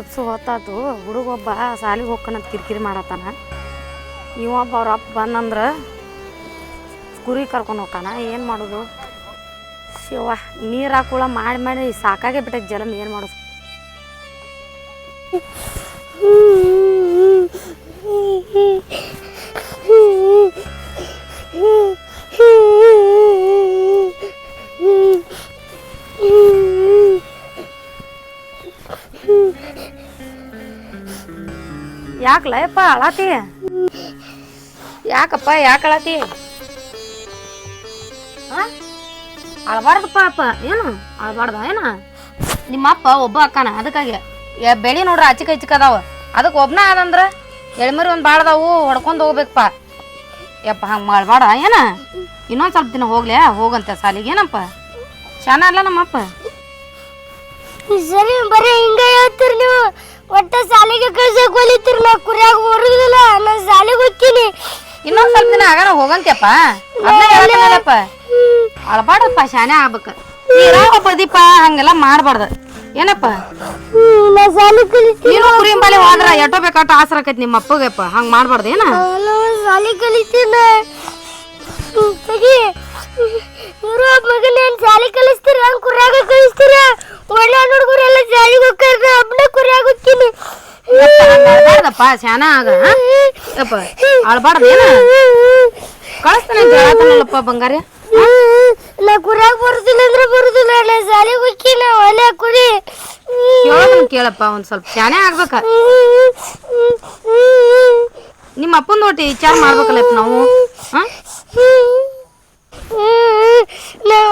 ಎಪ್ಸು ಹೊತ್ತಾತು. ಹುಡುಗ ಒಬ್ಬ ಸಾಲಿಗೆ ಹೋಗ್ಕನಂತ ಕಿರಿಕಿರಿ ಮಾಡತ್ತಾನ. ಇವೊಬ್ಬ ಅವ್ರ ಅಪ್ಪ ಬಂದಂದ್ರೆ ಕುರಿ ಕರ್ಕೊಂಡು ಹೋಗ್ತಾನ. ಏನು ಮಾಡೋದು? ಶಿವ, ನೀರು ಹಾಕುಳ ಮಾಡಿ ಮಾಡಿ ಸಾಕಾಗೆ ಬಿಟ್ಟೈತೆ ಜಲಮ್, ಏನು ಮಾಡೋದು? ಯಾಕಲಯಪ್ಪ ಅಳತಿ? ಯಾಕಪ್ಪ, ಯಾಕೆ ಅಳತಿ? ಅಳಬಾರ್ದಪ್ಪ ಅಪ್ಪ ಏನು? ಅಳಬಾರ್ದ, ಏನ? ನಿಮ್ಮಪ್ಪ ಒಬ್ಬ ಅಕ್ಕನ, ಅದಕ್ಕಾಗಿ. ಬೆಳಿ ನೋಡ್ರಿ ಅಚಿಕ ಇಚಿಕ ಅದಾವ. ಅದಕ್ಕೆ ಒಬ್ನ ಆದಂದ್ರ ಎಳ್ಮರಿ ಒಂದು ಬಾಳ್ದಾವು ಹೊಡ್ಕೊಂಡು ಹೋಗ್ಬೇಕಪ್ಪ ಯಪ್ಪ, ಹಂಗೆ ಮಾಡಬೇಡ ಏನ? ಇನ್ನೊಂದು ಸ್ವಲ್ಪ ದಿನ ಹೋಗ್ಲಿ, ಹೋಗಂತೆ ಸಾಲಿಗೆ, ಏನಪ್ಪ? ಶಾನ ಅಲ್ಲ ನಮ್ಮಪ್ಪ? ಸರಿ ಬರೀ ಹಿಂಗೆ ಹೇಳ್ತೀರಿ? ಹೋಗಂತ್ಯಪ್ಪ ಅದನ್ನ ಹೇಳಪ್ಪ ಅಳಬಾಡಪ್ಪ ಶಾನೆ ಆಗ್ಬೇಕ ನೀರಾಗ ಪ್ರದೀಪ ಹಂಗೆಲ್ಲ ಮಾಡ್ಬಾರ್ದ ಏನಪ್ಪ ಹ್ಮ್, ನಾ ಸಾಲಿ ಕಲಿತೀನಿ ನೀನು ಕುರಿ ಬಲ್ಲಿ ಹೋದ್ರ ಎಷ್ಟೋ ಬೇಕಾಟ ಆಸರ ಆಕೈತಿ ನಿಮ್ಮ ಅಪ್ಪಗಪ್ಪ ಹಂಗ್ ಮಾಡ್ಬಾರ್ದ ಏನ ನಾ ಸಾಲಿ ಕಲಿತೀನ ಹ್ಮ್, ತೆಗಿ ಇವ್ರು ಮಗನ ಏನ್ ಸಾಲಿ ಕಲಿಸ್ತೀರ ಹಂಗ್ ಕುರಿಯಾಗ ಕಲಿಸ್ತೀರ ಒಳ್ಳೆ ಹುಡುಗರೆಲ್ಲ ಸಾಲಿಗೆ ಹೋಗ್ತಾರ ಒಬ್ಬನೇ ಕುರಿಯಾಗ ಹೋಗ್ತೀನಿ ಅಳಬಾರ್ದಪ್ಪ ಶಾನ ಆಗ ಹಾ? ಯಪ್ಪ ಅಳಬಾರ್ದ ಏನ ಕಳಿಸ್ತಾನೆ ಬಂಗಾರ? ಬಂಗಾರಿ ನಾ ಕುರಿಯಾಗ ಬರುದಿಲ್ಲ ಅಂದ್ರೆ ಬರುದಿಲ್ಲ ನಾ ಸಾಲಿಗೆ ಹೋಗ್ತೀನಿ ಒಲೆ ಕುಡಿ ಕೇಳೋದನ್ನ ಕೇಳಪ್ಪ ಒಂದ್ ಸ್ವಲ್ಪ ಶಾನೆ ಆಗ್ಬೇಕ. ನಿಮ್ಮ ಅಪ್ಪನ ಒಟ್ಟಿ ವಿಚಾರ ಮಾಡ್ಬೇಕಲ್ಲಪ್ಪ ನಾವು? ಹಾ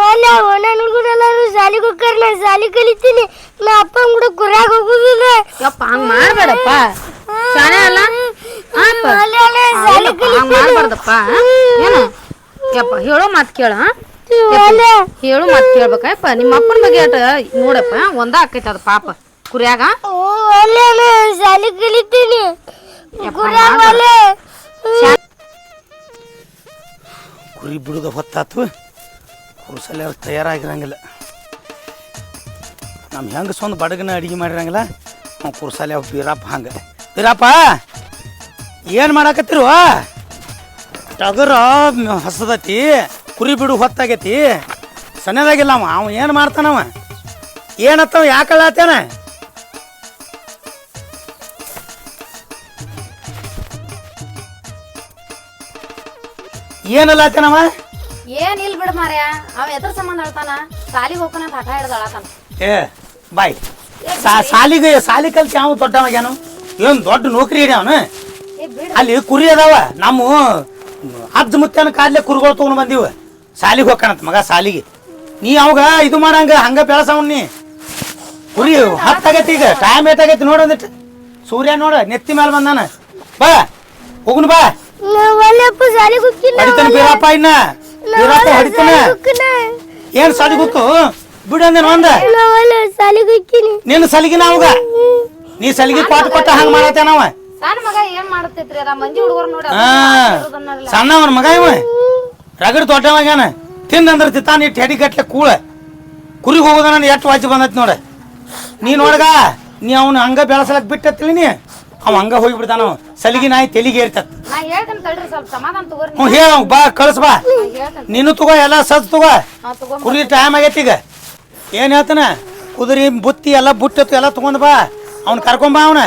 ಅಲ್ಲ ಒಣ ಹುಡುಗರೆಲ್ಲರೂ ಶಾಲಿಗೆ ಹೋಗ್ತಾರ ನಾ ಶಾಲಿ ಕಲಿತೀನಿ ನಾ ಅಪ್ಪನ ಕೂಡ ಕುರಿಯಾಗ ಹೋಗುದಿಲ್ಲ ಯಪ್ಪ ಹಂಗ್ ಮಾಡ್ಬೇಡಪ್ಪ ಶಾನೆ ಅಲ್ಲ ಹಾಪ ಅಲ್ಲ ಅಲ್ಲ ಶಾಲಿ ಇಲ್ಲಪ್ಪ, ಹಂಗ್ ಮಾಡ್ಬಾರ್ದಪ್ಪ ಏನು ಯಪ್ಪ ಹೇಳೋ ಮಾತು ಕೇಳ ಅಲ್ಲ ಹೇಳು ಮಾತು ಕೇಳ್ಬೇಕಪ್ಪ ನಿಮ್ಮ ಅಪ್ಪನ ಬಗ್ಗೆ ಅಟ ನೋಡಪ್ಪ ಒಂದ ಆಕೈತಿ ಅದು ಪಾಪ ಕುರಿಯಾಗ ಓ, ಅಲ್ಲ ಅಲ್ಲ ಶಾಲಿ ಕಲಿತೀನಿ ಕುರಿಯಾಗ ಅಲ್ಲ ಕುರಿ ಬಿಡುದ ಹೊತ್ತಾತು. ಕುರುಸಲ್ಲಿ ಅವ್ರು ತಯಾರಾಗಿರಂಗಿಲ್ಲ. ನಮ್ಮ ಹೆಂಗೆ ಸ್ವಂತ ಬಡಗನ ಅಡಿಗೆ ಮಾಡಿರಂಗಿಲ್ಲ. ನಾವು ಕುರುಸಲ್ಲಿ ಅವ್ರು ಬೀರಪ್ಪ ಹಂಗೆ. ಬೀರಪ್ಪ, ಏನು ಮಾಡಾಕತ್ತಿರು? ಟಗರ ಹಸದತಿ, ಕುರಿ ಬಿಡು ಹೊತ್ತಾಗೈತಿ. ಸಣ್ಣದಾಗಿಲ್ಲ ಅವ ಅವ ಏನು ಮಾಡ್ತಾನವ ಏನತ್ತವ ಯಾಕಳ್ಳತ್ತೇನ ಏನಲ್ಲತ್ತೇನವ ಏನ್ ಇಲ್ ಬಿಡ ಮಾರ್ಯ ಅವ ಎದ್ರ ಸಂಬಂಧ ಅಳ್ತಾನ ಸಾಲಿಗೆ ಹೋಗ್ತಾನ ಅಂತ ಹಠ ಹಿಡ್ದ ಅಳತಾನ ಏ ಬಾಯ್. ಸಾ ಸಾಲಿಗೆ ಸಾಲಿ ಕಲ್ಸಿ ಯಾವ ದೊಡ್ಡವಾಗ್ಯಾನು? ಏನ್ ದೊಡ್ಡ ನೌಕರಿ ಇದೆ ಅವನು? ಏ ಬಿಡ. ಅಲ್ಲಿ ಕುರಿ ಅದಾವ ನಮ್ಮ ಅಜ್ಜ ಮುತ್ತನ ಕಾದ್ಲೆ ಕುರಿಗಳು ತಗೊಂಡು ಬಂದಿವ. ಸಾಲಿಗೆ ಹೋಗ್ಕಣತ್ ಮಗ ಸಾಲಿಗೆ. ನೀ ಅವಾಗ ಇದು ಮಾಡಂಗ ಹಂಗ ಬೆಳಸವ್ ನೀ. ಕುರಿ ಹತ್ತಾಗೈತಿ ಈಗ ಟೈಮ್ ಏಟಾಗೈತಿ ನೋಡು ಒಂದಿಟ್ಟು ಸೂರ್ಯ ನೋಡ ನೆತ್ತಿ ಮೇಲೆ ಬಂದಾನ. ಬಾ ಹೋಗುನ್ ಬಾ. ಹೊಡಿತಾನೆ ಬೀರಪ್ಪ ಇನ್ನ? ಬೀರಪ್ಪ ಹೊಡಿತಾನೆ ಏನ್ ಸಾಲಿ ಗೊತ್ತು ಬಿಡು ಒಂದ ನಿನ್ನ ಸಲಿಗೆ ನಾವಾಗ ನೀ ಸಲಿಗೆ ಕೊಟ್ಟ ಕೊಟ್ಟ ಹಂಗ ಮಾಡತ್ತೇನವ ಸಣ್ಣ ಮಗ ಏನ್ ಮಾಡತೈತ್ರಿ ಅದ? ಮಂದಿ ಹುಡುಗರು ನೋಡಿ ಹಾ. ಸಣ್ಣವನ ಮಗ ಇವ? ರಗಡ್ ದೊಡ್ಡವಾಗ್ಯಾನ ತಿಂದಂದ್ರ ತಿತ್ತಾನ ಇಟ್ಟು ಹೆಡಿ ಗಟ್ಲೆ ಕೂಳ. ಕುರಿ ಹೋಗೋದ ನಾನು ಎಷ್ಟು ವಾಚಿ ಬಂದತ್ ನೋಡ. ನೀ ನೋಡ್ಗ ನೀ ಅವನು ಹಂಗ ಬೆಳಸಲಕ್ ಬಿಟ್ಟತ್ತಿಲ್ಲ ನೀ? ಅವ ಹಂಗ ಹೋಗಿಬಿಡ್ತಾನ ಅವ. ಸಲಿಗೆ ನಾಯಿ ತೆಲಿಗೆ ಇರ್ತತ್ ನಾ ಹೇಳ್ತೇನೆ ತಡ್ರಿ ಸ್ವಲ್ಪ ಸಮಾಧಾನ ತಗೋರಿ ಹ್ಞೂ ಹೇಳ ಬಾ ಕಳಸ ಬಾ. ನಿನ್ನು ನೀನು ತಗೋ ಎಲ್ಲ ಸದ್ ತಗೋ. ನಾ ಕುರಿ ಟೈಮ್ ಆಗೈತಿ ಈಗ. ಏನ್ ಹೇಳ್ತಾನ? ಕುದುರಿ ಬುತ್ತಿ ಎಲ್ಲ ಬುಟ್ಟತ್ತು ಎಲ್ಲ ತಗೊಂಡ್ ಬಾ. ಅವ್ನ ಕರ್ಕೊಂಡ್ ಬಾ ಅವನ.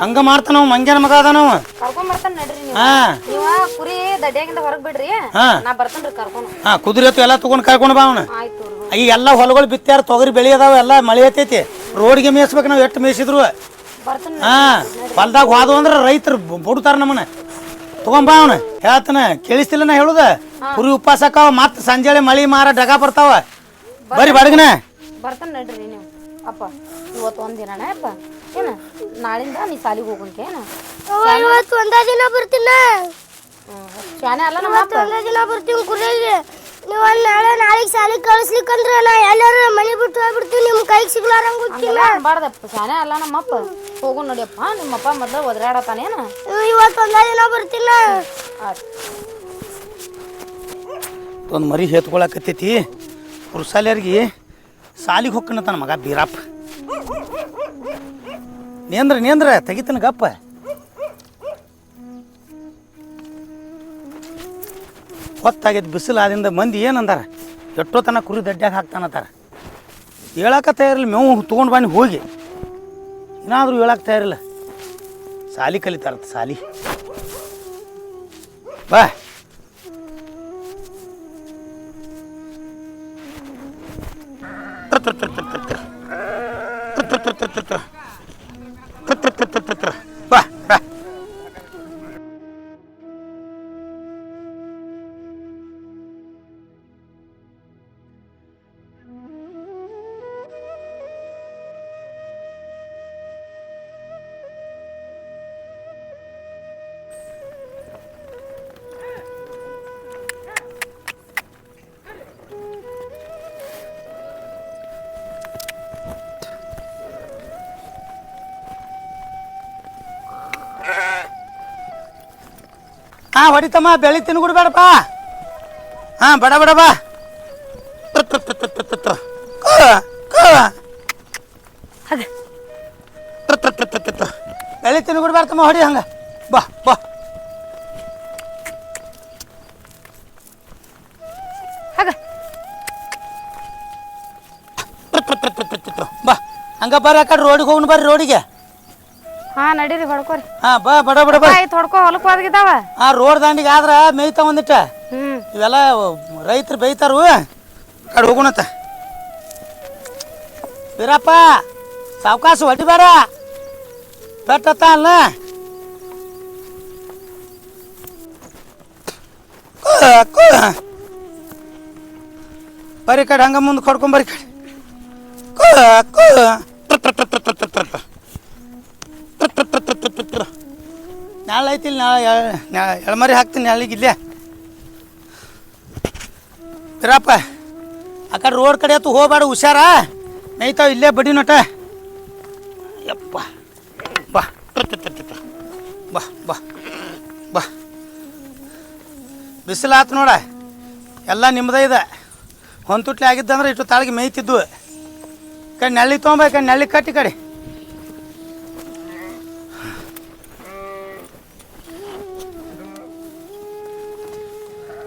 ಹಂಗ ಮಾಡ್ತಾನ ಅವ ಮಂಗ್ಯಾನ ಮಗ ಅದಾನ ಕರ್ಕೊಂಡ್ ಬರ್ತಾನೆ ನಡ್ರಿ ನೀವು. ಹಾ. ನೀವ ಕುರಿ ದಡ್ಡಿಯಾಗಿಂದ ಹೊರಗ್ ಬಿಡ್ರಿ. ಹಾ. ನಾ ಬರ್ತೇನ್ರಿ ಕರ್ಕೊಂಡು. ಹಾ ಕುದುರೆ ಹೊತ್ತು ಎಲ್ಲ ತಗೊಂಡ್ ಕರ್ಕೊಂಡ್ ಬಾ ಅವನ. ಈಗ ಈ ಎಲ್ಲ ಹೊಲಗಳು ಬಿತ್ತಾರ ತೊಗರಿ ಬೆಳಿ ಅದಾವ ಎಲ್ಲ ಮಳೆ ಐತೈತಿ ರೋಡ್ಗೆ ಮೇಯಿಸ್ಬೇಕು ನಾವು ಎಷ್ಟು ಮೇಯಿಸಿದ್ರು. ಹಾ ಹೊಲ್ದಾಗ ಹೋದವು ಅಂದ್ರೆ ರೈತರು ಬಿಡ್ತಾರ ನಮ್ಮನ್ನ. ತಗೊಂಬ ಅವನ. ಹೇಳ್ತಾನ ಕೇಳಿಸ್ತಿಲ್ಲ ನಾ ಹೇಳುದ? ಕುರಿ ಉಪವಾಸ ಮತ್ತೆ ಮತ್ ಸಂಜೆಳೆ ಮಳಿ ಮಾರ ಡಗ ಬರ್ತಾವ. ಬರಿ ಬಡಗನ. ಬರ್ತಾನೆ ನಡ್ರಿ ನೀವು ಅಪ್ಪ ಇವತ್ತು ಒಂದಿನ ಅಪ್ಪ? ಏನ? ನಾಳಿಂದ ನೀ ಸಾಲಿಗೆ ಹೋಗಂಕೆ ಏನ? ಇವತ್ತು ಒಂದ ದಿನ ಬರ್ತೀನ. ಶಾನೆ ಅಲ್ಲ ನಮ್ಮ ಇವತ್ತು ಒಂದ ದಿನ ಬರ್ತೀವಿ ಕುರಿಯಾಗೆ ನೀವು ಅಲ್ಲಿ ನಾಳೆ ನಾಳೆಗೆ ಶಾಲೆಗೆ ಕಳಿಸ್ಲಿಕ್ಕಂದ್ರೆ ನಾ ಎಲ್ಲಾರು ಮನೆ ಬಿಟ್ಟು ಹೋಗ್ಬಿಡ್ತೀನಿ ನಿಮ್ಮ ಕೈಗೆ ಸಿಗ್ಲಾರಂಗ ಗೊತ್ತಿಲ್ಲ. ಅನ್ಬಾರ್ದಪ್ಪ. ಶಾನೆ ಅಲ್ಲ ನಮ್ಮಪ್ಪ ಹೋಗು ನೋಡಿಯಪ್ಪ ನಿಮ್ಮಪ್ಪ ಮೊದಲು ಒದರಾಡತಾನೇನ ಇವತ್ತು ಬರ್ತಿಲ್ಲ ದಿನ ಬರ್ತಿಲ್ಲ ಒಂದು ಮರಿ ಹೇತ್ಕೊಳಕತ್ತೈತಿ. ಪುರುಸಾಲಿಯರ್ಗಿ ಸಾಲಿಗೆ ಹೊಕ್ಕನತಾನ ಮಗ ಬೀರಪ್ಪ ನೇಂದ್ರ ನೇಂದ್ರ ತೆಗಿತನ ಗಪ್ಪ. ಹೊತ್ತಾಗಿದ್ದು ಬಿಸಿಲು ಆದಿಂದ ಮಂದಿ ಏನಂದಾರ? ಎಷ್ಟೋ ತನಕ ಕುರಿ ದಡ್ಡ್ಯಾಗ ಹಾಕ್ತಾನತ್ತಾರ ಹೇಳಕತ್ತ ತಯಾರಿಲ್ಲ ಮೇವು ತೊಗೊಂಡು ಬನ್ನಿ ಹೋಗಿ. ಏನಾದರೂ ಹೇಳಕ್ಕೆ ತಯಾರಿಲ್ಲ ಸಾಲಿ ಕಲಿತಾರತ್ತ ಸಾಲಿ ಬಾ ಬಾ ಬಾ ಹೊಡಿತಮ್ಮ ಬೆಳಿ ತಿನ್ಬಿಡ್ಬೇಡಪ್ಪ ಹಾ ಬಡ ಬಡ ಬಾ. ಬೆಳಿ ತಿನ್ಬಿಡ್ಬೇಡ್ತಮ್ಮ ಹೊಡಿ ಹಂಗ ಬಾ ಬಾ. ಬಾ ಹಂಗ ಬರ್ರಿ ಆ ಕಡೆ ರೋಡಿಗೆ ಹೋಗ್ನು ಬರ್ರಿ ರೋಡಿಗೆ ಹಾ ನಡೀರಿ ಹೊಡ್ಕೋರಿ. ಹಾ ಬಾ ಬಡ ಬಡ ಬಾ. ಆಯ್ತು ಹೊಡ್ಕೊ ಹೊಲಕ್ಕೆ ಹೋದ್ಗಿದ್ದಾವ? ಆ ರೋಡ್ ದಾಂಡಿಗೆ ಆದ್ರೆ ಮೇಯ್ತಾವ ಒಂದಿಟ್ಟ ಹ್ಮ್. ಇವೆಲ್ಲ ರೈತರು ಬೈತಾರು ಕಡೆ ಹೋಗೋಣತ್ತ ಬೀರಪ್ಪ ಸಾವಕಾಶ ಹೊಡಿಬೇಡ. ಬೆಟ್ಟತ್ತ ಅಲ್ಲ ಬರೀ ಕಡೆ ಹಂಗ ಮುಂದೆ ಕೊಡ್ಕೊಂಬರ್ರಿ ಕಡೆ. ಕೂ, ಕೂ. ತು. ನಾಳೆ ಐತಿಲ್ಲ ನಾಳೆ ಎಳ್ಮರಿ ಹಾಕ್ತೀನಿ, ನಾಳೆಗೆ ಇಲ್ಲೇ. ಬಿರಪ್ಪ ಆ ಕಡೆ ರೋಡ್ ಕಡೆ ಆತು ಹೋಗ್ಬೇಡ, ಹುಷಾರ. ನೈತಾವ ಇಲ್ಲೇ ಬಡಿ ನೋಟ. ಯಪ್ಪ. ಬಾ. ಬಾ ಬಾ. ಬಾ. ಬಿಸಿಲಾತು ನೋಡ. ಎಲ್ಲ ನಿಮ್ಮದೇ ಇದೆ. ಹೊಂತುಟ್ಲಿ ಆಗಿದ್ದಂದ್ರೆ ಇಷ್ಟು ತಾಳಿಗೆ ಮೇಯ್ತಿದ್ವು ಕಡೆ ನಳ್ಳಿ ತೊಗೊಂಬ ಕಡೆ ನಳ್ಳಿ ಕಟ್ಟಿ ಕಡೆ.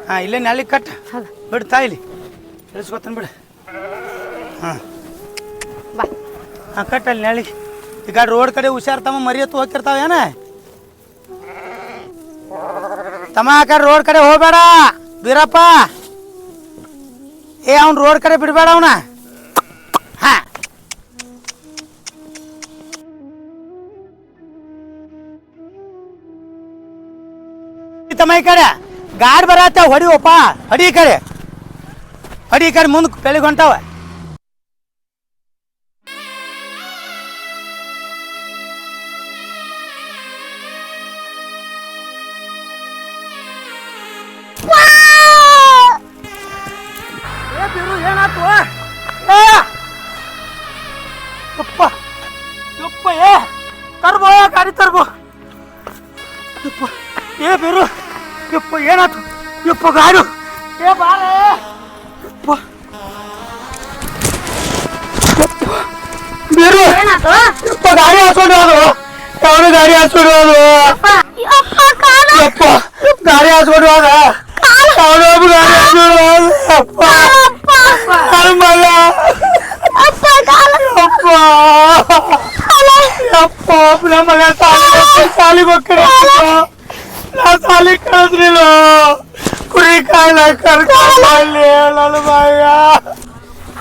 ಹಾಂ ಇಲ್ಲೇ ನಾಳೆ ಕಟ್ಟ ಬಿಡು ತಾಯಿಲಿ. ಇಳಿಸ್ಕೊತಾನೆ ಬಿಡು. ಹಾಂ. ಹಾಂ ಕಟ್ಟಲ್ಲಿ ನಾಳೆ. ಈಗ ರೋಡ್ ಕಡೆ ಹುಷಾರ್ ತಮ್ಮ ಮರಿಯತ್ತು ಹೋಗ್ತಿರ್ತಾವ ಏನ? ತಮ್ಮ ಆ ಕಡೆ ರೋಡ್ ಕಡೆ ಹೋಗ್ಬೇಡ. ಬೀರಪ್ಪ ಏ ಅವ್ನು ರೋಡ್ ಕಡೆ ಬಿಡಬೇಡ ಅವನ. ಹಾ. ತಮ್ಮ ಈ ಕಡೆ. ಗಾಡಿ ಬರತ್ತ ಹೊಡಿವಪ್ಪ. ಹೊಡಿ ಕಡೆ. ಹೊಡಿ ಕಡೆ ಮುಂದೆ ಬೆಳಿಗ್ಗೆ ಹೊಂಟಾವ. ಯಪ್ಪ ಗಾಡು ಏ ಬಾರೆ ಯಪ್ಪ ಯಪ್ಪ. ಬೀರು ಏನಾತು ಯಪ್ಪ ಗಾಡಿ ಹಾಸ್ಕೊಂಡು ಹೋದು ಅವನು ಗಾಡಿ ಹಾಸ್ಕೊಂಡು ಹೋದು ಯಪ್ಪ ಗಾಡಿ ಹಾಸ್ಕೊಂಡು ಹೋದ ಅವನೊಬ್ಬ ಗಾಡಿ ಹಾಸ್ಕೊಂಡು ಹೋದ ಯಪ್ಪ ಕುರಿ ಕಾಯಿಲೆ ಕರ್ಕೊಂಡು ನನ್ನ ಮಗ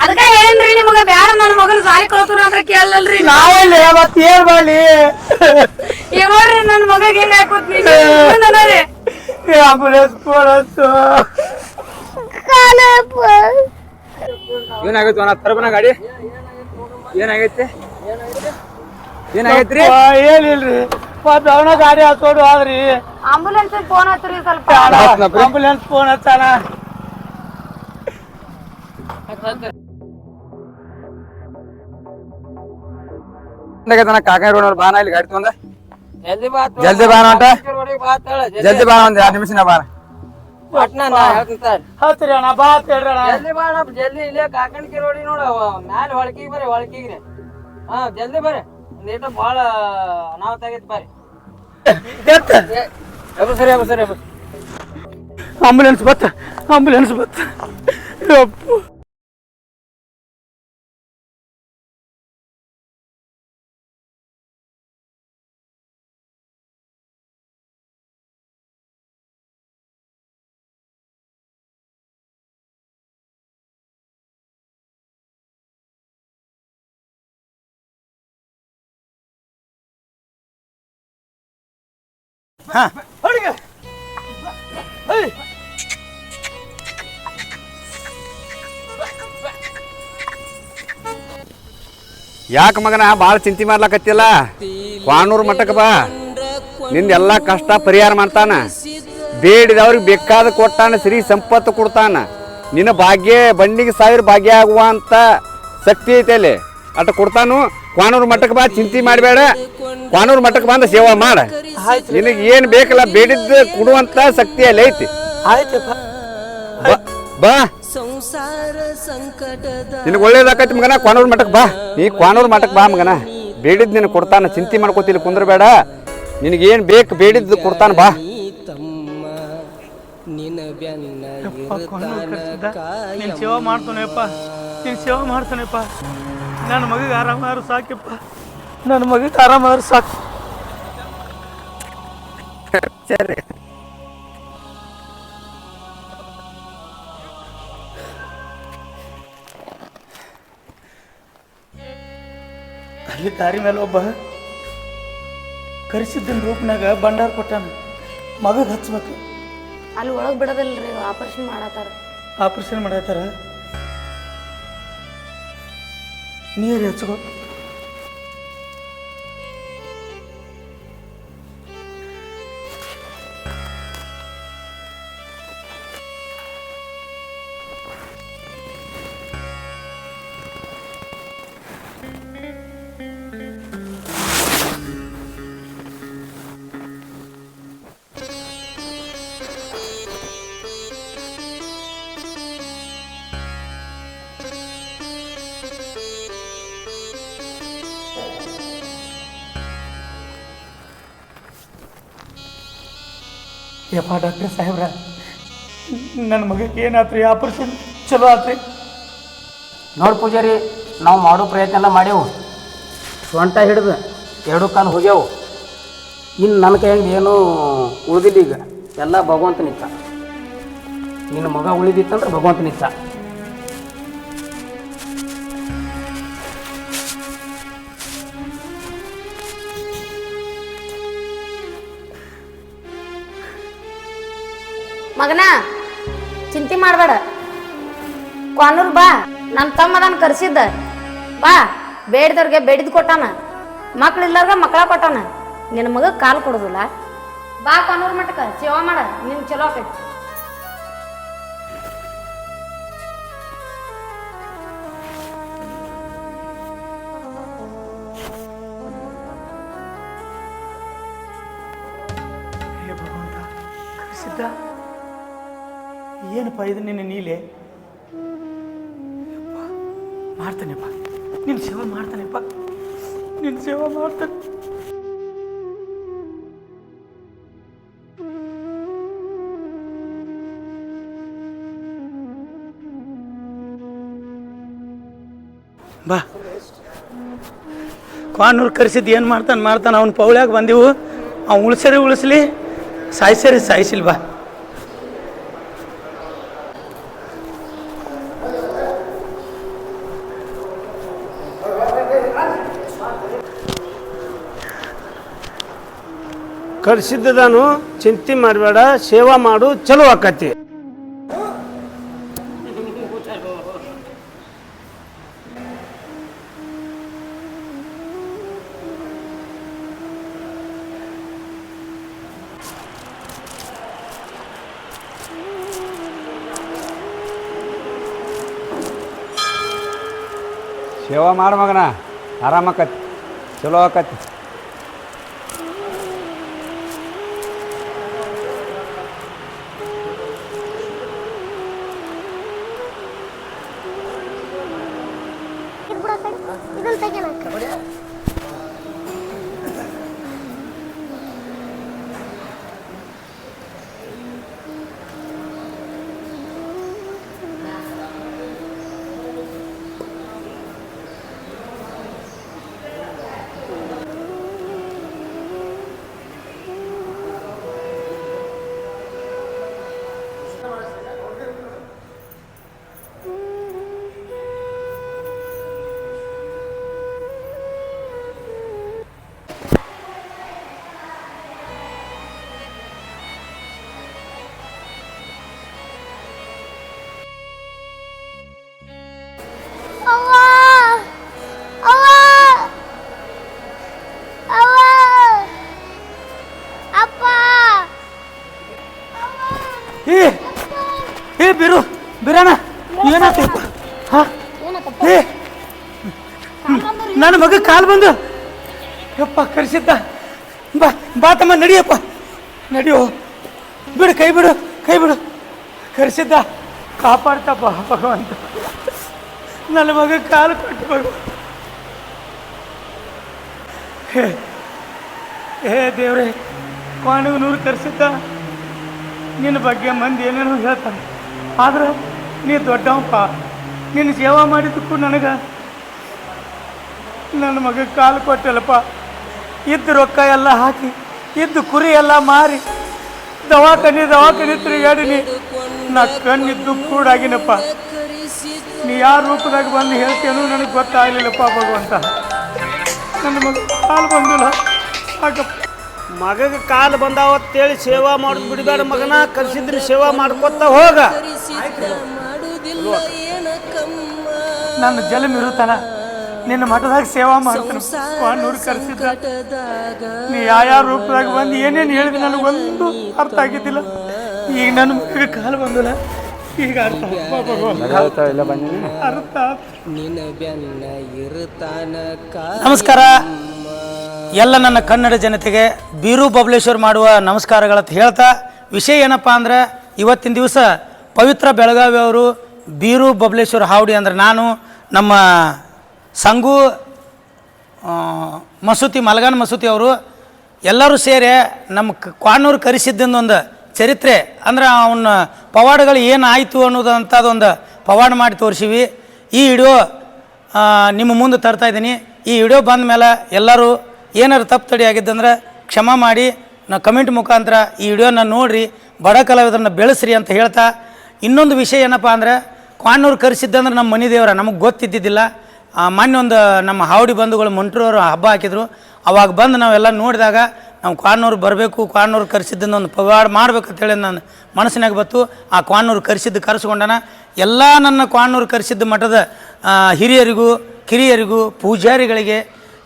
ಅದಕ್ಕ ಏನ್ರಿ ನಿಮಗ ಬ್ಯಾಡ ನನ್ನ ಮಗನ ಸಾಲಿ ಕಳ್ಸೋಣ ಅಂತ ಕೇಳಲ್ರಿ ನಾವಲ್ಲಿ ಅವತ್ತು ಏನ್ ಮಾಡಿ? ಈಗ ನೋಡ್ರಿ ನನ್ನ ಮಗಗೆ ಹೆಂಗ್ ಹಾಕೋತ್ ಆಂಬುಲೆನ್ಸ್ ಕೊಡತ್ತು ಏನಾಗೈತಿ ಅಣ್ಣ? ತರಬನ ಗಾಡಿ. ಏನಾಗೈತಿ? ಏನಾಗೈತ್ರಿ? ಏನಿಲ್ರಿ? ಮತ್ತ ಅವನ ಗಾಡಿ ಹತ್ಕೊಂಡು ಹೋದ್ರಿ ಆಂಬುಲೆನ್ಸ್ ಫೋನ್ ಹಚ್ಚ್ರಿ ಸ್ವಲ್ಪ. ಆಂಬುಲೆನ್ಸ್ ಫೋನ್ ಹಚ್ಚಾನ ಕಾಕಾಯಿ ರೋಡ್ ಬಾನ ಇಲ್ಲಿ ಗಾಡಿ ತೊಂದ ಜಲ್ದಿ ಬಾ ತೋ. ಜಲ್ದಿ ಬಾ ನೋಟ ರೋಡಿಗೆ ಬಾ ತೇಳ, ಜಲ್ದಿ. ಜಲ್ದಿ ಬಾ ಒಂದ್ ಎರಡು ನಿಮಿಷನ ಬಾನ. ಹತ್ರಿ ಅಣ್ಣ ಬಾ ಅಂತ ಹೇಳ್ರಿ ಅಣ್ಣ ಜಲ್ದಿ ಬಾ ಅಣ್ಣ, ಜಲ್ದಿ ಇಲ್ಲೇ ಕಾಕಣಿಕೆ ರೋಡಿ ನೋಡ ಮ್ಯಾಲ ಹೊಳಕಿಗೆ ಬರ್ರಿ ಹೊಳ್ಕಿಗೆ ಹಾ ಜಲ್ದಿ ಬರ್ರಿ. ನೀಟ ಭಾಳ ಅನಾಹುತ ಆಗೈತಿ ಬಾರಿ. ಆಂಬುಲೆನ್ಸ್ ಬತ್ತ? ಆಂಬುಲೆನ್ಸ್ ಬತ್ತ? ಹಾ. ಯಾಕೆ ಮಗನ ಭಾಳ ಚಿಂತೆ ಮಾಡ್ಲಕತ್ತಿಲ್ಲ ವಾನೂರು ಮಠಕ್ಕೆ ಬಾ. ನಿಂದ ಎಲ್ಲ ಕಷ್ಟ ಪರಿಹಾರ ಮಾಡ್ತಾನ. ಬೇಡಿದವ್ರಿಗೆ ಬೇಕಾದ ಕೊಟ್ಟಾನ ಶ್ರೀ ಸಂಪತ್ತು ಕೊಡ್ತಾನ. ನಿನ್ನ ಭಾಗ್ಯ ಬಂಡಿಗೆ ಸಾವಿರ ಭಾಗ್ಯ ಆಗುವ ಅಂತ ಶಕ್ತಿ ಐತೆ ಅಲ್ಲಿ. ಅಟ ಕೊಡ್ತಾನು. ಕ್ವಾನೂರು ಮಠಕ್ಕೆ ಬಾ ಚಿಂತೆ ಮಾಡಬೇಡ. ಕ್ವಾನೂರು ಮಠಕ್ಕೆ ಬಂದ ಸೇವಾ ಮಾಡ. ನಿನಗೆ ಏನು ಬೇಕಲ್ಲ ಬೇಡಿದ್ದು ಕೊಡುವಂತ ಶಕ್ತಿ ಅಲ್ಲಿ ಐತಿ. ಆಯ್ತಪ್ಪ ಬಾ- ಬಾ. ನಿನಗೆ ಒಳ್ಳೇದಾಕೈತಿ ಮಗನ ಕ್ವಾನೂರು ಮಠಕ್ಕೆ ಬಾ. ನೀ ಕ್ವಾನೂರು ಮಠಕ್ಕೆ ಬಾ ಮಗನ. ಬೇಡಿದ್ ನಿನಗೆ ಕೊಡ್ತಾನ ಚಿಂತೆ ಮಾಡ್ಕೋತಿಲ್ಲ ಕುಂದ್ರಬೇಡ. ನಿನಗೇನು ಬೇಕು ಬೇಡಿದ್ದು ಕೊಡ್ತಾನ ಬಾ. ನಿನ್ನ ಸೇವಾ ಮಾಡ್ತಾನೆಪ್ಪ ನಿನ್ ಸೇವಾ ಮಾಡ್ತಾನೆಪ್ಪ ನನ್ನ ಮಗಿಗೆ ಆರಾಮಾದ್ರು ಸಾಕಿಪ್ಪ. ನನ್ನ ಮಗಿಗೆ ಆರಾಮಾದ್ರು ಸಾಕು. ಸರಿ. ಅಲ್ಲಿ ದಾರಿ ಮೇಲೆ ಒಬ್ಬ ಕರೆಸಿದ್ದಿನ ರೂಪನಾಗ ಭಂಡಾರ ಕೊಟ್ಟಾನ. ಮಗಗೆ ಹಚ್ಬೇಕು. ಅಲ್ಲಿ ಒಳಗೆ ಬಿಡೋದಿಲ್ರಿ ಆಪರೇಷನ್ ಮಾಡತ್ತಾರ. ಆಪರೇಷನ್ ಮಾಡತ್ತಾರ. ನೀರು ಹಚ್ಕೋ ಯಪ್ಪ ಡಾಕ್ಟರ್ ಸಾಹೇಬ್ರ ನನ್ನ ಮಗಕ್ಕೆ ಏನಾತ್ರಿ ಆಪರೇಷನ್ ಚಲೋ ಆತ್ರಿ? ನೋಡಿ ಪೂಜಾರಿ ನಾವು ಮಾಡೋ ಪ್ರಯತ್ನ ಎಲ್ಲ ಮಾಡ್ಯವು. ಸೊಂಟ ಹಿಡಿದು. ಎರಡು ಕಾಲು ಹೋಗ್ಯಾವು. ಇನ್ನು ನನ್ನ ಕೈಯಂಗೆ ಏನೂ ಉಳಿದಿಲ್ಲ ಈಗ. ಎಲ್ಲ ಭಗವಂತನಿತ್ತ ನಿನ್ನ ಮಗ ಉಳಿದಿತ್ತಂದ್ರೆ ಭಗವಂತನಿಚ್ಛ ಮಗನ, ಚಿಂತೆ ಮಾಡಬೇಡ. ಕಾನೂರ್ ಬಾ ನನ್ನ ತಮ್ಮ ಅದನ್ನ ಕರ್ಸಿದ್ದ. ಬಾ, ಬೇಡಿದವ್ರಿಗೆ ಬೇಡಿದ್ ಕೊಟ್ಟಾನ. ಮಕ್ಳು ಇಲ್ಲಾರ್ಗ ಮಕ್ಕಳ ಕೊಟ್ಟಾನ. ನಿನ್ನ ಮಗ ಕಾಲು ಕೊಡೋದಿಲ್ಲ. ಬಾ ಕ್ವಾನೂರ್ ಮಟ್ಟಕ್ಕೆ ಸೇವಾ ಮಾಡ, ನಿನ್ ಚಲೋ ಆಕೈತಿ. ಸಿದ್ಧ ಏನಪ್ಪ ಇದು ನಿನ್ನ ನೀಲೆ? ಮಾಡ್ತಾನೆಪ್ಪ. ನಿನ್ನ ಸೇವೆ ಮಾಡ್ತಾನೆಪ್ಪ. ನಿನ್ನ ಸೇವೆ ಮಾಡ್ತಾನೆ. ಬಾ. ಕ್ವಾನೂರು ಕರೆಸಿದ್ದು ಏನು ಮಾಡ್ತಾನೆ ಮಾಡ್ತಾನೆ? ಅವ್ನ ಪೌಳ್ಯಾಗ ಬಂದೆವು. ಅವ್ನು ಉಳಿಸರಿ ಉಳಿಸ್ಲಿ. ಸಾಯ್ಸರಿ ಸಾಯಿಸಿಲ್ ಬಾ. ಕರ್ಸಿದ್ದದಾನು ಚಿಂತೆ ಮಾಡಬೇಡ ಸೇವಾ ಮಾಡು ಚಲೋ ಆಕತಿ. ಸೇವಾ ಮಾಡು ಮಗನ ಆರಾಮಾಕತಿ ಚಲೋ ಆಕತಿ. ಏ ಏ, ಬಿರು ಬಿರಣ ಏನಾಯ್ತಪ್ಪ ಹಾ? ಏ, ನನ್ನ ಮಗ ಕಾಲು ಬಂದು, ಯಪ್ಪ, ಕರೆಸಿದ್ದ. ಬಾ ಬಾ ತಮ್ಮ, ನಡಿಯಪ್ಪ. ನಡಿಯೋ. ಬಿಡು, ಕೈ ಬಿಡು ಕೈ ಬಿಡು. ಕರೆಸಿದ್ದ. ಕಾಪಾಡ್ತಪ್ಪ, ಭಗವಂತ. ನನ್ನ ಮಗ ಕಾಲು ಕೊಟ್ಟು ಭಗವ ಹೇ ಹೇ ದೇವ್ರೆ ನೂರು ಕರೆಸಿದ್ದ? ನಿನ್ನ ಬಗ್ಗೆ ಮಂದಿ ಏನೇನೋ ಹೇಳ್ತಾರೆ. ಆದ್ರೆ ನೀ ದೊಡ್ಡವಪ್ಪ, ನಿನ್ನ ಸೇವಾ ಮಾಡಿದ್ದಕ್ಕೂ ನನಗೆ ನನ್ನ ಮಗ ಕಾಲು ಕೊಟ್ಟಲ್ಲಪ್ಪ. ಇದ್ದ ರೊಕ್ಕ ಎಲ್ಲ ಹಾಕಿ, ಇದ್ದು ಕುರಿ ಎಲ್ಲ ಮಾರಿ, ದವಾಖಾನೆ ದವಾಖಾನೆ ತಿರುಗಾಡಿನಿ. ನಾ ಕಣ್ಣಿದ್ದು ಕೂಡಾಗಿನಪ್ಪ. ನೀ ಯಾರ ರೂಪದಾಗ ಬಂದು ಹೇಳ್ತೇನೋ ನನಗೆ ಗೊತ್ತಾಗಲಿಲ್ಲಪ್ಪ ಭಗವಂತ. ನನ್ನ ಮಗ ಕಾಲು ಬಂದಿಲ್ಲ. ಸಾಕಪ್ಪ ಮಗಗೆ ಕಾಲು ಬಂದಾವತ್ತೇಳಿ ಸೇವಾ ಮಾಡೋದು ಬಿಡಬೇಡ ಮಗನ. ಕರ್ಸಿದ್ರೆ ಸೇವಾ ಮಾಡ್ಕೊತ ಹೋಗ. ನನ್ನ ಜಲಮ್ ಇರುತ್ತಲ್ಲ ನಿನ್ನ ಮಠದಾಗ ಸೇವಾ ಮಾಡ್ತೀನಿ. ಕಾಣೂರು ಕರೆಸಿದ್ದ ನೀ ಯಾವ ರೂಪದಾಗ ಬಂದು ಏನೇನು ಹೇಳಿದೆ ನನಗೊಂದು ಅರ್ಥ ಆಗಿದ್ದಿಲ್ಲ. ಈಗ ನನ್ನ ಮಗ ಕಾಲ ಬಂದಿಲ್ಲ ಈಗ ಅರ್ಥ. ಇಲ್ಲ ಅರ್ಥ. ನಮಸ್ಕಾರ. ಎಲ್ಲ ನನ್ನ ಕನ್ನಡ ಜನತೆಗೆ ಬೀರು ಬಬಲೇಶ್ವರ್ ಮಾಡುವ ನಮಸ್ಕಾರಗಳಂತ ಹೇಳ್ತಾ, ವಿಷಯ ಏನಪ್ಪ ಅಂದ್ರೆ ಇವತ್ತಿನ ದಿವಸ ಪವಿತ್ರ ಬೆಳಗಾವಿ ಅವರು ಬೀರು ಬಬಲೇಶ್ವರ ಹಾವಡಿ ಅಂದ್ರೆ ನಾನು, ನಮ್ಮ ಸಂಗು ಮಸೂತಿ, ಮಲಗಾನ್ ಮಸೂತಿ ಅವರು ಎಲ್ಲರೂ ಸೇರಿ ನಮ್ಮ ಕ್ವಾನೂರು ಕರೆಸಿದ್ದೊಂದು ಚರಿತ್ರೆ, ಅಂದ್ರೆ ಅವನ ಪವಾಡಗಳು ಏನಾಯಿತು ಅನ್ನೋದಂಥದ್ದೊಂದು ಪವಾಡ ಮಾಡಿ ತೋರಿಸಿವಿ. ಈ ವಿಡಿಯೋ ನಿಮ್ಮ ಮುಂದೆ ತರ್ತಾ ಇದ್ದೀನಿ. ಈ ವಿಡಿಯೋ ಬಂದ ಮೇಲೆ ಎಲ್ಲರೂ ಏನಾರು ತಪ್ಪು ತಡಿ ಆಗಿದ್ದಂದ್ರೆ ಕ್ಷಮ ಮಾಡಿ, ನಾ ಕಮೆಂಟ್ ಮುಖಾಂತರ ಈ ವಿಡಿಯೋನ ನೋಡಿರಿ, ಬಡ ಕಲಾವಿದರನ್ನ ಬೆಳೆಸ್ರಿ ಅಂತ ಹೇಳ್ತಾ, ಇನ್ನೊಂದು ವಿಷಯ ಏನಪ್ಪ ಅಂದ್ರೆ ಕ್ವಾನೂರು ಕರೆಸಿದ್ದಂದ್ರೆ ನಮ್ಮ ಮನೆ ದೇವರ ನಮಗೆ ಗೊತ್ತಿದ್ದಿದ್ದಿಲ್ಲ. ಮೊನ್ನೆ ಒಂದು ನಮ್ಮ ಹಾವಡಿ ಬಂಧುಗಳು ಮಂಟ್ರವರು ಹಬ್ಬ ಹಾಕಿದ್ರು. ಅವಾಗ ಬಂದು ನಾವೆಲ್ಲ ನೋಡಿದಾಗ, ನಾವು ಕ್ವಾನೂರು ಬರಬೇಕು ಕ್ವಾನೂರು ಕರೆಸಿದ್ದನ್ನ ಒಂದು ಪವಾಡ ಮಾಡ್ಬೇಕಂತೇಳಿ ನನ್ನ ಮನಸ್ಸಿನಾಗ ಬತ್ತು ಆ ಕ್ವಾನೂರು ಕರೆಸಿದ್ದು ಕರೆಸ್ಕೊಂಡನ. ಎಲ್ಲ ನನ್ನ ಕ್ವಾನೂರು ಕರೆಸಿದ್ದ ಮಠದ ಹಿರಿಯರಿಗೂ, ಕಿರಿಯರಿಗೂ, ಪೂಜಾರಿಗಳಿಗೆ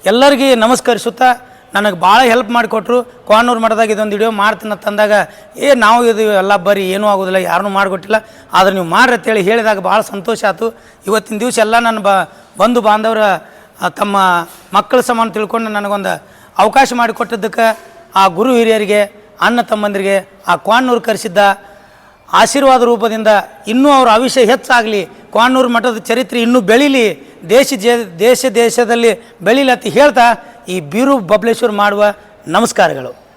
ಎಲ್ಲರಿಗೆ ನಮಸ್ಕರಿಸುತ್ತಾ ನನಗೆ ಭಾಳ ಹೆಲ್ಪ್ ಮಾಡಿಕೊಟ್ರು. ಕೋನೂರ್ ಮಠದಾಗ ಇದೊಂದು ವಿಡಿಯೋ ಮಾಡ್ತೀನಿ ತಂದಾಗ ಏ ನಾವು ಇದು ಎಲ್ಲ ಬರೀ ಏನೂ ಆಗೋದಿಲ್ಲ, ಯಾರನ್ನೂ ಮಾಡಿಕೊಟ್ಟಿಲ್ಲ. ಆದ್ರೆ ನೀವು ಮಾಡ್ರಿ ಅಂತೇಳಿ ಹೇಳಿದಾಗ ಭಾಳ ಸಂತೋಷ ಆಯಿತು. ಇವತ್ತಿನ ದಿವಸ ಎಲ್ಲ ನನ್ನ ಬ, ಬಂಧು ಬಾಂಧವರ ತಮ್ಮ ಮಕ್ಕಳ ಸಮಾನ ತಿಳ್ಕೊಂಡು ನನಗೊಂದು ಅವಕಾಶ ಮಾಡಿಕೊಟ್ಟಿದ್ದಕ್ಕೆ, ಆ ಗುರು ಹಿರಿಯರಿಗೆ, ಅಣ್ಣ ತಮ್ಮಂದಿರಿಗೆ, ಆ ಕ್ವಾನೂರು ಕರೆಸಿದ್ದ ಆಶೀರ್ವಾದ ರೂಪದಿಂದ ಇನ್ನೂ ಅವರ ಆವಿಷ್ಯ ಹೆಚ್ಚಾಗಲಿ. ಕ್ವಾನೂರು ಮಠದ ಚರಿತ್ರೆ ಇನ್ನೂ ಬೆಳೀಲಿ. ದೇಶ ದೇಶ ದೇಶದಲ್ಲಿ ಬೆಳೀಲತ್ತಿ ಹೇಳ್ತಾ ಈ ಬೀರು ಬಬ್ಲೇಶ್ವರ್ ಮಾಡುವ ನಮಸ್ಕಾರಗಳು.